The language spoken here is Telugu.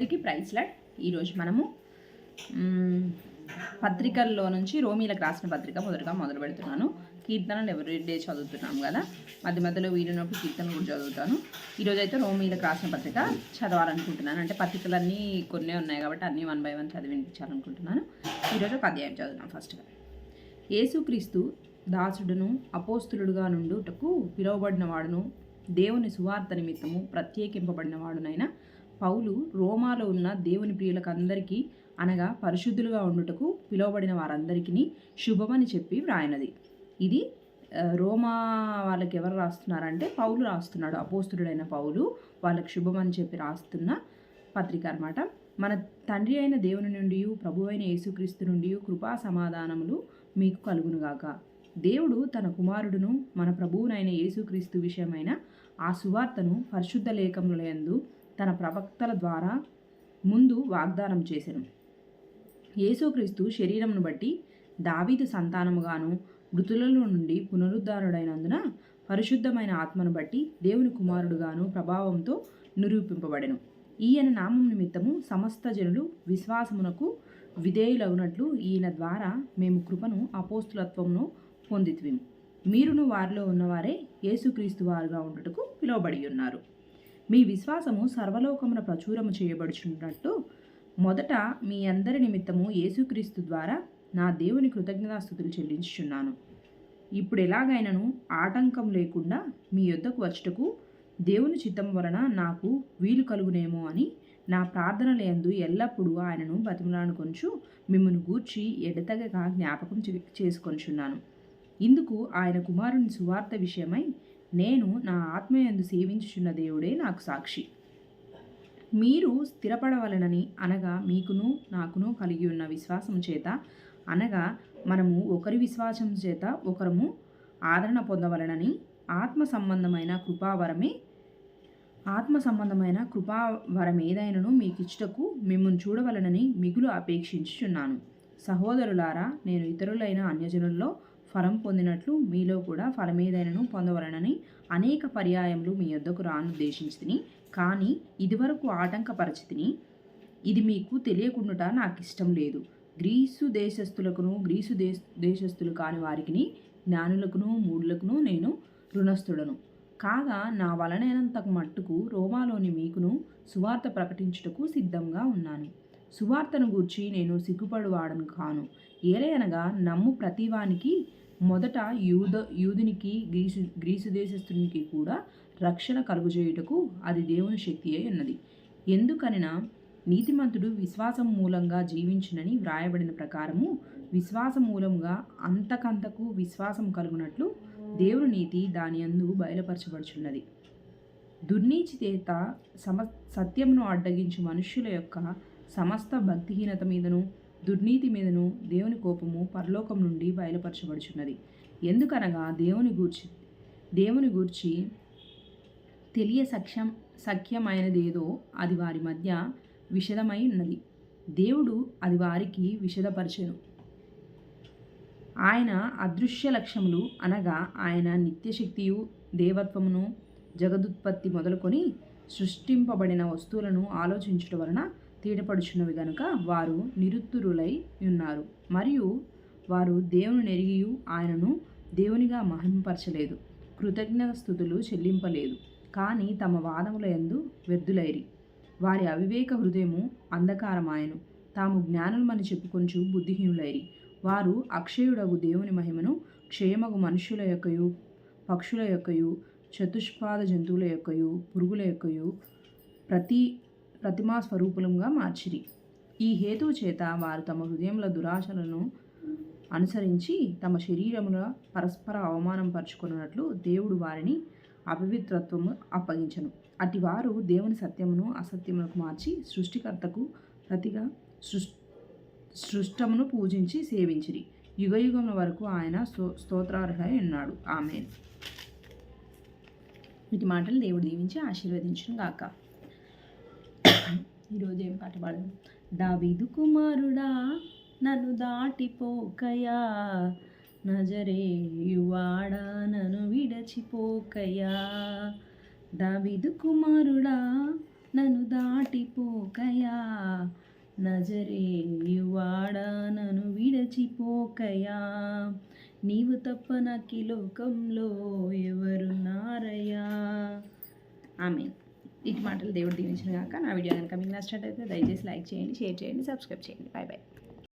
అందరికీ ప్రైస్ లాడ్. ఈరోజు మనము పత్రికల్లో నుంచి రోమీలకు రాసిన పత్రిక మొదటగా మొదలు పెడుతున్నాను. కీర్తనలు ఎవరి డే చదువుతున్నాం కదా. మధ్య మధ్యలో వీలున్నప్పుడు కీర్తనలు కూడా చదువుతాను. ఈరోజు అయితే రోమీలకు రాసిన పత్రిక చదవాలనుకుంటున్నాను. అంటే పత్రికలన్నీ కొన్ని ఉన్నాయి కాబట్టి అన్నీ వన్ బై వన్ చదివించాలనుకుంటున్నాను ఈరోజు ఒక అధ్యాయం చదువుతాం ఫస్ట్గా యేసుక్రీస్తు దాసుడును అపోస్తులుడుగా నుండుటకు పిలువబడిన వాడును దేవుని సువార్త నిమిత్తము ప్రత్యేకింపబడిన వాడునైనా పౌలు రోమాలో ఉన్న దేవుని ప్రియులకు అందరికీ అనగా పరిశుద్ధులుగా ఉండుటకు పిలువబడిన వారందరికీ శుభమని చెప్పి వ్రాయనది. ఇది రోమా వాళ్ళకి ఎవరు రాస్తున్నారంటే పౌలు రాస్తున్నాడు. అపోస్తుడైన పౌలు వాళ్ళకి శుభమని చెప్పి రాస్తున్న పత్రిక అన్నమాట. మన తండ్రి అయిన దేవుని నుండి ప్రభు అయిన యేసుక్రీస్తు నుండి కృపా సమాధానములు మీకు కలుగునుగాక దేవుడు తన కుమారుడును మన ప్రభువునైన యేసుక్రీస్తు విషయమైన ఆ సువార్తను పరిశుద్ధ లేఖములందు తన ప్రవక్తల ద్వారా ముందు వాగ్దానం చేసెను. యేసుక్రీస్తు శరీరమును బట్టి దావీదు సంతానముగాను మృతులలో నుండి పునరుద్ధారుడైనందున పరిశుద్ధమైన ఆత్మను బట్టి దేవుని కుమారుడుగాను ప్రభావంతో నిరూపింపబడెను. ఈయన నామం నిమిత్తము సమస్త జనులు విశ్వాసమునకు విధేయులగునట్లు ఈయన ద్వారా మేము కృపను అపోస్తులత్వమును పొందిత్విం మీరును వారిలో ఉన్నవారే యేసుక్రీస్తు వారుగా ఉండుటకు పిలువబడి ఉన్నారు మీ విశ్వాసము సర్వలోకమున ప్రచురము చేయబడుచున్నట్టు మొదట మీ అందరి నిమిత్తము యేసుక్రీస్తు ద్వారా నా దేవుని కృతజ్ఞతాస్థుతులు చెల్లించుచున్నాను. ఇప్పుడు ఎలాగైనను ఆటంకం లేకుండా మీ యొద్దకు వచ్చుటకు దేవుని చిత్తం వలన నాకు వీలు కలుగునేమో అని నా ప్రార్థనలందు ఎల్లప్పుడూ ఆయనను బతిమలాడుకొంచు మిమ్మల్ని గూర్చి ఎడతగగా జ్ఞాపకం చేసుకొనిచున్నాను. ఇందుకు ఆయన కుమారుని సువార్త విషయమై నేను నా ఆత్మయందు సేవించుచున్న దేవుడే నాకు సాక్షి. మీరు స్థిరపడవలనని అనగా మీకును నాకును కలిగి ఉన్న విశ్వాసం చేత అనగా మనము ఒకరి విశ్వాసం చేత ఒకరము ఆదరణ పొందవలనని ఆత్మ సంబంధమైన కృపావరమే ఆత్మ సంబంధమైన కృపావరం ఏదైనను మీకు ఇచ్చుటకు మిమ్మల్ని చూడవలనని మిగులు అపేక్షించుచున్నాను. సహోదరులారా నేను ఇతరులైన అన్యజనుల్లో ఫలం పొందినట్లు మీలో కూడా ఫలమేదైనను పొందవలనని అనేక పర్యాయములు మీ యొద్దకు రానుద్దేశించితిని. కానీ ఇదివరకు ఆటంక పరిచితిని ఇది మీకు తెలియకుండుట నాకు ఇష్టం లేదు. గ్రీసు దేశస్థులకును గ్రీసు దేశ దేశస్థులు కాని వారికి జ్ఞానులకును మూడులకును నేను రుణస్థుడను. కాగా నా వలనైనంత మట్టుకు రోమాలోని మీకును సువార్త ప్రకటించుటకు సిద్ధంగా ఉన్నాను. సువార్తను గూర్చి నేను సిగ్గుపడువాడను కాను. ఏలయనగా నమ్ము ప్రతివానికి మొదట యూద యూదునికి గ్రీసు గ్రీసు దేశస్థునికి కూడా రక్షణ కలుగుచేయుటకు అది దేవుని శక్తి అయి ఉన్నది. ఎందుకనినా నీతిమంతుడు విశ్వాసం మూలంగా జీవించునని వ్రాయబడిన ప్రకారము విశ్వాసం మూలంగా అంతకంతకు విశ్వాసం కలుగునట్లు దేవుని నీతి దాని అందు బయలుపరచబడుచున్నది. దుర్నీతి చేత సమ సత్యమును అడ్డగించు మనుష్యుల యొక్క సమస్త భక్తిహీనత మీదను దుర్నీతి మీదను దేవుని కోపము పరలోకం నుండి బయలుపరచబడుచున్నది. ఎందుకనగా దేవుని గూర్చి దేవుని గూర్చి తెలియ సఖ్యం సఖ్యమైనదేదో అది వారి మధ్య విషదమై ఉన్నది. దేవుడు అది వారికి విషదపరచను. ఆయన అదృశ్య లక్ష్యములు అనగా ఆయన నిత్యశక్తియు దేవత్వమును జగదుత్పత్తి మొదలుకొని సృష్టింపబడిన వస్తువులను ఆలోచించుట వలన తీడపడుచున్నవి గనుక వారు నిరుత్తురులై ఉన్నారు. మరియు వారు దేవుని నెరిగియు ఆయనను దేవునిగా మహింపరచలేదు. కృతజ్ఞత స్థుతులు చెల్లింపలేదు. కానీ తమ వాదముల యందు వ్యర్థులైరి. వారి అవివేక హృదయము అంధకారమాయను. తాము జ్ఞానులమని చెప్పుకొంచు బుద్ధిహీనులైరి. వారు అక్షయుడగు దేవుని మహిమను క్షేమగు మనుషుల యొక్కయు పక్షుల యొక్కయు చతుష్పాద జంతువుల యొక్కయు పురుగుల యొక్కయు ప్రతి ప్రతిమా స్వరూపులంగా మార్చిరి. ఈ హేతువు చేత వారు తమ హృదయముల దురాశలను అనుసరించి తమ శరీరముల పరస్పర అవమానం పరుచుకున్నట్లు దేవుడు వారిని అపవిత్రత్వము అప్పగించను. అటి వారు దేవుని సత్యమును అసత్యములకు మార్చి సృష్టికర్తకు ప్రతిగా సృష్ సృష్టమును పూజించి సేవించిరి. యుగయుగముల వరకు ఆయన స్తో ఉన్నాడు. ఆమె వీటి మాటలు దేవుడు దీవించి ఆశీర్వదించును గాక ఈరోజు ఏం పాట పాడదు దావీదు కుమారుడా నన్ను దాటిపోకయా. నజరేయువాడా నన్ను విడచిపోకయా. దావీదు కుమారుడా నన్ను దాటిపోకయా. నజరేయువాడా నన్ను విడచిపోకయా. నీవు తప్ప నాకు లోకంలో ఎవరు నారయ్యా ఆమె ఇటు మాటలు దేవుడు దీవించిన కాక నా వీడియో కనుక మీకు నచ్చినట్టయితే దయచేసి లైక్ చేయండి షేర్ చేయండి సబ్స్క్రైబ్ చేయండి. Bye bye